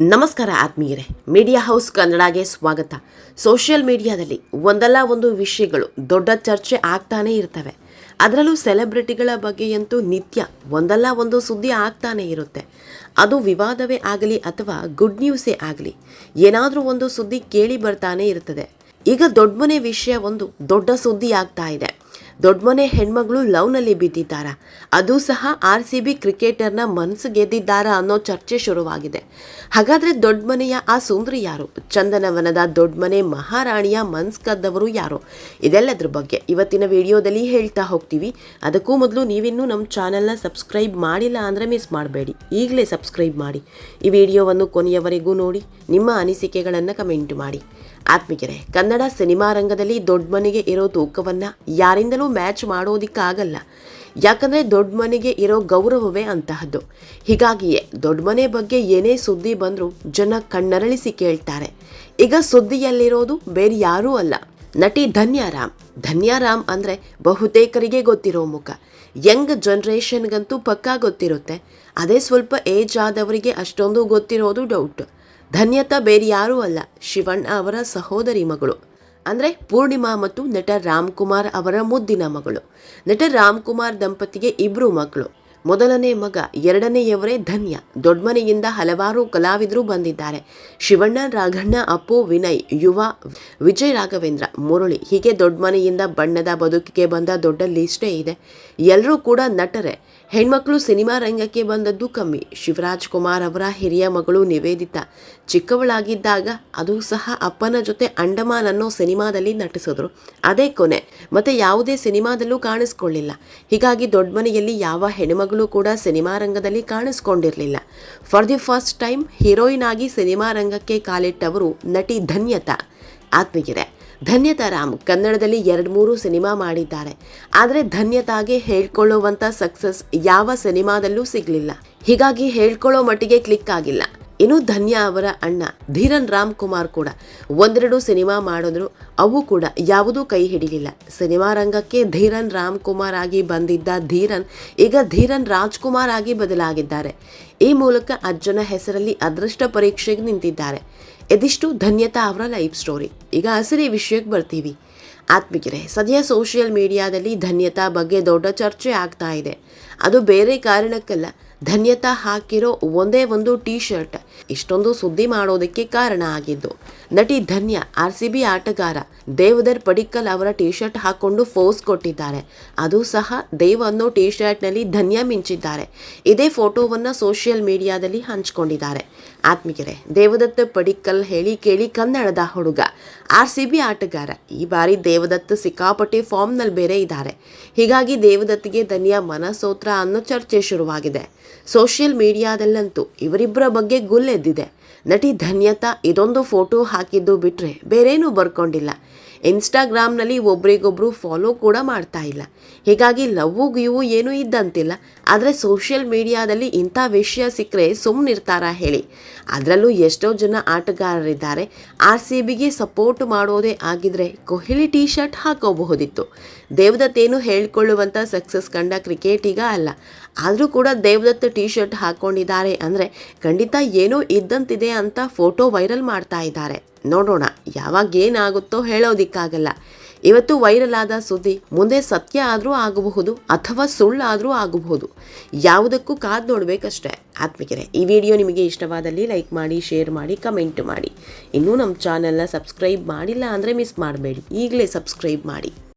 ನಮಸ್ಕಾರ ಆತ್ಮೀಯರೇ. Media house ಕನ್ನಡಗೆ ಸ್ವಾಗತ. ಸೋಷಿಯಲ್ ಮೀಡಿಯಾದಲ್ಲಿ ಒಂದಲ್ಲ ಒಂದು ವಿಷಯಗಳು ದೊಡ್ಡ ಚರ್ಚೆ ಆಗ್ತಾನೇ ಇರ್ತವೆ. ಅದರಲ್ಲೂ ಸೆಲೆಬ್ರಿಟಿಗಳ ಬಗ್ಗೆಯಂತೂ ನಿತ್ಯ ಒಂದಲ್ಲ ಒಂದು ಸುದ್ದಿ ಆಗ್ತಾನೇ ಇರುತ್ತೆ. ಅದು ವಿವಾದವೇ ಆಗಲಿ ಅಥವಾ ಗುಡ್ ನ್ಯೂಸೇ ಆಗಲಿ, ಏನಾದರೂ ಒಂದು ಸುದ್ದಿ ಕೇಳಿ ಬರ್ತಾನೆ ಇರ್ತದೆ. ಈಗ ದೊಡ್ಡ ಮನೆ ವಿಷಯ ಒಂದು ದೊಡ್ಡ ಸುದ್ದಿ ಆಗ್ತಾ ಇದೆ. ದೊಡ್ಡಮನೆ ಹೆಣ್ಮಗಳು ಲವ್ನಲ್ಲಿ ಬಿದ್ದಿದ್ದಾರಾ? ಅದು ಸಹ ಆರ್ ಸಿ ಬಿ ಕ್ರಿಕೆಟರ್ನ ಮನಸ್ಸು ಗೆದ್ದಿದ್ದಾರಾ ಅನ್ನೋ ಚರ್ಚೆ ಶುರುವಾಗಿದೆ. ಹಾಗಾದ್ರೆ ದೊಡ್ಡಮನೆಯ ಆ ಸುಂದರಿ ಯಾರು? ಚಂದನವನದ ದೊಡ್ಡಮನೆ ಮಹಾರಾಣಿಯ ಮನ್ಸ್ ಕದ್ದವರು ಯಾರು? ಇದೆಲ್ಲದ್ರ ಬಗ್ಗೆ ಇವತ್ತಿನ ವಿಡಿಯೋದಲ್ಲಿ ಹೇಳ್ತಾ ಹೋಗ್ತೀವಿ. ಅದಕ್ಕೂ ಮೊದಲು ನೀವಿನ್ನೂ ನಮ್ಮ ಚಾನೆಲ್ನ ಸಬ್ಸ್ಕ್ರೈಬ್ ಮಾಡಿಲ್ಲ ಅಂದರೆ ಮಿಸ್ ಮಾಡಬೇಡಿ. ಈಗಲೇ ಸಬ್ಸ್ಕ್ರೈಬ್ ಮಾಡಿ. ಈ ವಿಡಿಯೋವನ್ನು ಕೊನೆಯವರೆಗೂ ನೋಡಿ, ನಿಮ್ಮ ಅನಿಸಿಕೆಗಳನ್ನು ಕಮೆಂಟ್ ಮಾಡಿ. ಆತ್ಮಿಕರೆ ಕನ್ನಡ ಸಿನಿಮಾ ರಂಗದಲ್ಲಿ ದೊಡ್ಡ ಮನೆಗೆ ಇರೋ ತೂಕವನ್ನು ಯಾರಿಂದಲೂ ಮ್ಯಾಚ್ ಮಾಡೋದಿಕ್ಕಾಗಲ್ಲ. ಯಾಕಂದರೆ ದೊಡ್ಡ ಮನೆಗೆ ಇರೋ ಗೌರವವೇ ಅಂತಹದ್ದು. ಹೀಗಾಗಿಯೇ ದೊಡ್ಡ ಮನೆ ಬಗ್ಗೆ ಏನೇ ಸುದ್ದಿ ಬಂದರೂ ಜನ ಕಣ್ಣರಳಿಸಿ ಕೇಳ್ತಾರೆ. ಈಗ ಸುದ್ದಿಯಲ್ಲಿರೋದು ಬೇರೆ ಯಾರೂ ಅಲ್ಲ. ನಟಿ ಧನ್ಯಾರಾಮ್ ಧನ್ಯಾರಾಮ್ ಅಂದರೆ ಬಹುತೇಕರಿಗೆ ಗೊತ್ತಿರೋ ಮುಖ. ಯಂಗ್ ಜನ್ರೇಷನ್ಗಂತೂ ಪಕ್ಕಾ ಗೊತ್ತಿರುತ್ತೆ. ಅದೇ ಸ್ವಲ್ಪ ಏಜ್ ಆದವರಿಗೆ ಅಷ್ಟೊಂದು ಗೊತ್ತಿರೋದು ಡೌಟ್ ಧನ್ಯತಾ ಬೇರೆ ಯಾರೂ ಅಲ್ಲ, ಶಿವಣ್ಣ ಅವರ ಸಹೋದರಿ ಮಗಳು. ಅಂದರೆ ಪೂರ್ಣಿಮಾ ಮತ್ತು ನಟ ರಾಮ್ಕುಮಾರ್ ಅವರ ಮುದ್ದಿನ ಮಗಳು. ನಟ ರಾಮ್ಕುಮಾರ್ ದಂಪತಿಗೆ ಇಬ್ಬರು ಮಕ್ಕಳು. ಮೊದಲನೇ ಮಗ, ಎರಡನೆಯವರೇ ಧನ್ಯ. ದೊಡ್ಡಮನೆಯಿಂದ ಹಲವಾರು ಕಲಾವಿದರು ಬಂದಿದ್ದಾರೆ. ಶಿವಣ್ಣ, ರಾಘಣ್ಣ, ಅಪ್ಪು, ವಿನಯ್, ಯುವ ವಿಜಯ್ ರಾಘವೇಂದ್ರ ಮುರಳಿ ಹೀಗೆ ದೊಡ್ಡಮನೆಯಿಂದ ಬಣ್ಣದ ಬದುಕಿಗೆ ಬಂದ ದೊಡ್ಡ ಲಿಸ್ಟೇ ಇದೆ. ಎಲ್ಲರೂ ಕೂಡ ನಟರೆ. ಹೆಣ್ಮಕ್ಳು ಸಿನಿಮಾ ರಂಗಕ್ಕೆ ಬಂದದ್ದು ಕಮ್ಮಿ. ಶಿವರಾಜ್ ಕುಮಾರ್ ಅವರ ಹಿರಿಯ ಮಗಳು ನಿವೇದಿತಾ. ಚಿಕ್ಕವಳಾಗಿದ್ದಾಗ ಅದು ಸಹ ಅಪ್ಪನ ಜೊತೆ ಅಂಡಮಾನ್ ಅನ್ನೋ ಸಿನಿಮಾದಲ್ಲಿ ನಟಿಸಿದ್ರು. ಅದೇ ಕೊನೆ. ಮತ್ತೆ ಯಾವುದೇ ಸಿನಿಮಾದಲ್ಲೂ ಕಾಣಿಸ್ಕೊಳ್ಳಿಲ್ಲ. ಹೀಗಾಗಿ ದೊಡ್ಡ ಮನೆಯಲ್ಲಿ ಯಾವ ಹೆಣ್ಮಗಳು ಕೂಡ ಸಿನಿಮಾ ರಂಗದಲ್ಲಿ ಕಾಣಿಸ್ಕೊಂಡಿರಲಿಲ್ಲ. For the first time heroine ಆಗಿ ಸಿನಿಮಾ ರಂಗಕ್ಕೆ ಕಾಲಿಟ್ಟವರು ನಟಿ ಧನ್ಯತಾ. ಆತ್ಮಗಿರೆ ಧನ್ಯತಾ ರಾಮ್ ಕನ್ನಡದಲ್ಲಿ ಎರಡು ಮೂರು ಸಿನಿಮಾ ಮಾಡಿದ್ದಾರೆ. ಆದರೆ ಧನ್ಯತಾಗೆ ಹೇಳ್ಕೊಳ್ಳುವಂಥ ಸಕ್ಸಸ್ ಯಾವ ಸಿನಿಮಾದಲ್ಲೂ ಸಿಗಲಿಲ್ಲ. ಹೀಗಾಗಿ ಹೇಳ್ಕೊಳ್ಳೋ ಮಟ್ಟಿಗೆ ಕ್ಲಿಕ್ ಆಗಿಲ್ಲ. ಇನ್ನು ಧನ್ಯ ಅವರ ಅಣ್ಣ ಧೀರನ್ ರಾಮ್ ಕುಮಾರ್ ಕೂಡ ಒಂದೆರಡು ಸಿನಿಮಾ ಮಾಡಿದ್ರು. ಅವು ಕೂಡ ಯಾವುದೂ ಕೈ ಹಿಡಿಲಿಲ್ಲ. ಸಿನಿಮಾ ರಂಗಕ್ಕೆ ಧೀರನ್ ರಾಮ್ ಕುಮಾರ್ ಆಗಿ ಬಂದಿದ್ದ ಧೀರನ್ ಈಗ ಧೀರನ್ ರಾಜ್ಕುಮಾರ್ ಆಗಿ ಬದಲಾಗಿದ್ದಾರೆ. ಈ ಮೂಲಕ ಅಜ್ಜನ ಹೆಸರಲ್ಲಿ ಅದೃಷ್ಟ ಪರೀಕ್ಷೆಗೆ ನಿಂತಿದ್ದಾರೆ. ಇದಿಷ್ಟು ಧನ್ಯತಾ ಅವರ ಲೈಫ್ ಸ್ಟೋರಿ. ಈಗ ಹಸಿರಿ ವಿಷಯಕ್ಕೆ ಬರ್ತೀವಿ. ಆತ್ಮಿಕರೇ, ಸದ್ಯ ಸೋಷಿಯಲ್ ಮೀಡಿಯಾದಲ್ಲಿ ಧನ್ಯತಾ ಬಗ್ಗೆ ದೊಡ್ಡ ಚರ್ಚೆ ಆಗ್ತಾ ಇದೆ. ಅದು ಬೇರೆ ಕಾರಣಕ್ಕಲ್ಲ. ಧನ್ಯತಾ ಹಾಕಿರೋ ಒಂದೇ ಒಂದು ಟೀ ಶರ್ಟ್ ಇಷ್ಟೊಂದು ಸುದ್ದಿ ಮಾಡೋದಕ್ಕೆ ಕಾರಣ ಆಗಿದ್ದು, ನಟಿ ಧನ್ಯ, ಆರ್ ಸಿ ಬಿ ಆಟಗಾರ ದೇವದರ್ ಪಡಿಕ್ಕಲ್ ಅವರ ಟೀ ಶರ್ಟ್ ಹಾಕೊಂಡು ಫೋಸ್ ಕೊಟ್ಟಿದ್ದಾರೆ. ಅದು ಸಹ ದೇವ್ ಅನ್ನೋ ಟೀ ಶರ್ಟ್ನಲ್ಲಿ ಧನ್ಯ ಮಿಂಚಿದ್ದಾರೆ. ಇದೇ ಫೋಟೋವನ್ನು ಸೋಷಿಯಲ್ ಮೀಡಿಯಾದಲ್ಲಿ ಹಂಚಿಕೊಂಡಿದ್ದಾರೆ. ಆತ್ಮಿಕರೆ ದೇವದತ್ತ ಪಡಿಕ್ಕಲ್ ಹೇಳಿ ಕೇಳಿ ಕನ್ನಡದ ಹುಡುಗ, ಆರ್ ಸಿ ಬಿ ಆಟಗಾರ, ಈ ಬಾರಿ ದೇವದತ್ ಸಿಕ್ಕಾಪಟ್ಟೆ ಫಾರ್ಮ್ನಲ್ಲಿ ಬೇರೆ ಇದ್ದಾರೆ. ಹೀಗಾಗಿ ದೇವದತ್ತಿಗೆ ಧನ್ಯ ಮನಸೋತ್ರ ಅನ್ನೋ ಚರ್ಚೆ ಶುರುವಾಗಿದೆ. ಸೋಷಿಯಲ್ ಮೀಡಿಯಾದಲ್ಲಂತೂ ಇವರಿಬ್ಬರ ಬಗ್ಗೆ ಗುಲ್ಲೆದ್ದಿದೆ. ನಟಿ ಧನ್ಯತಾ ಇದೊಂದು ಫೋಟೋ ಹಾಕಿದ್ದು ಬಿಟ್ಟರೆ ಬೇರೇನೂ ಬರ್ಕೊಂಡಿಲ್ಲ. ಇನ್ಸ್ಟಾಗ್ರಾಮ್ನಲ್ಲಿ ಒಬ್ರಿಗೊಬ್ರು ಫಾಲೋ ಕೂಡ ಮಾಡ್ತಾ ಇಲ್ಲ. ಹೀಗಾಗಿ ಲವ್ವು ಗಿವು ಏನೂ ಇದ್ದಂತಿಲ್ಲ. ಆದರೆ ಸೋಷಿಯಲ್ ಮೀಡಿಯಾದಲ್ಲಿ ಇಂಥ ವಿಷಯ ಸಿಕ್ಕರೆ ಸುಮ್ಮನಿರ್ತಾರಾ ಹೇಳಿ. ಅದರಲ್ಲೂ ಎಷ್ಟೋ ಜನ ಆಟಗಾರರಿದ್ದಾರೆ. ಆರ್ ಸಿ ಬಿಗೆ ಸಪೋರ್ಟ್ ಮಾಡೋದೇ ಆಗಿದ್ರೆ ಕೊಹ್ಲಿ ಟೀ ಶರ್ಟ್ ಹಾಕೋಬಹುದಿತ್ತು ದೇವದತ್ತೇನು ಹೇಳ್ಕೊಳ್ಳುವಂಥ ಸಕ್ಸಸ್ ಕಂಡ ಕ್ರಿಕೆಟಿಗ ಅಲ್ಲ. ಆದರೂ ಕೂಡ ದೇವದತ್ತ ಟೀ ಶರ್ಟ್ ಹಾಕ್ಕೊಂಡಿದ್ದಾರೆ ಅಂದರೆ ಖಂಡಿತ ಏನೋ ಇದ್ದಂತಿದೆ ಅಂತ ಫೋಟೋ ವೈರಲ್ ಮಾಡ್ತಾ ಇದ್ದಾರೆ. ನೋಡೋಣ, ಯಾವಾಗ ಏನಾಗುತ್ತೋ ಹೇಳೋದಿಕ್ಕಾಗಲ್ಲ. ಇವತ್ತು ವೈರಲ್ ಆದ ಸುದ್ದಿ ಮುಂದೆ ಸತ್ಯ ಆದರೂ ಆಗಬಹುದು ಅಥವಾ ಸುಳ್ಳಾದರೂ ಆಗಬಹುದು. ಯಾವುದಕ್ಕೂ ಕಾದು ನೋಡಬೇಕಷ್ಟೆ. ಆತ್ಮಿಕರೆ ಈ ವಿಡಿಯೋ ನಿಮಗೆ ಇಷ್ಟವಾದಲ್ಲಿ ಲೈಕ್ ಮಾಡಿ ಶೇರ್ ಮಾಡಿ ಕಮೆಂಟ್ ಮಾಡಿ. ಇನ್ನೂ ನಮ್ಮ ಚಾನಲ್ನ ಸಬ್ಸ್ಕ್ರೈಬ್ ಮಾಡಿಲ್ಲ ಅಂದರೆ ಮಿಸ್ ಮಾಡಬೇಡಿ. ಈಗಲೇ ಸಬ್ಸ್ಕ್ರೈಬ್ ಮಾಡಿ.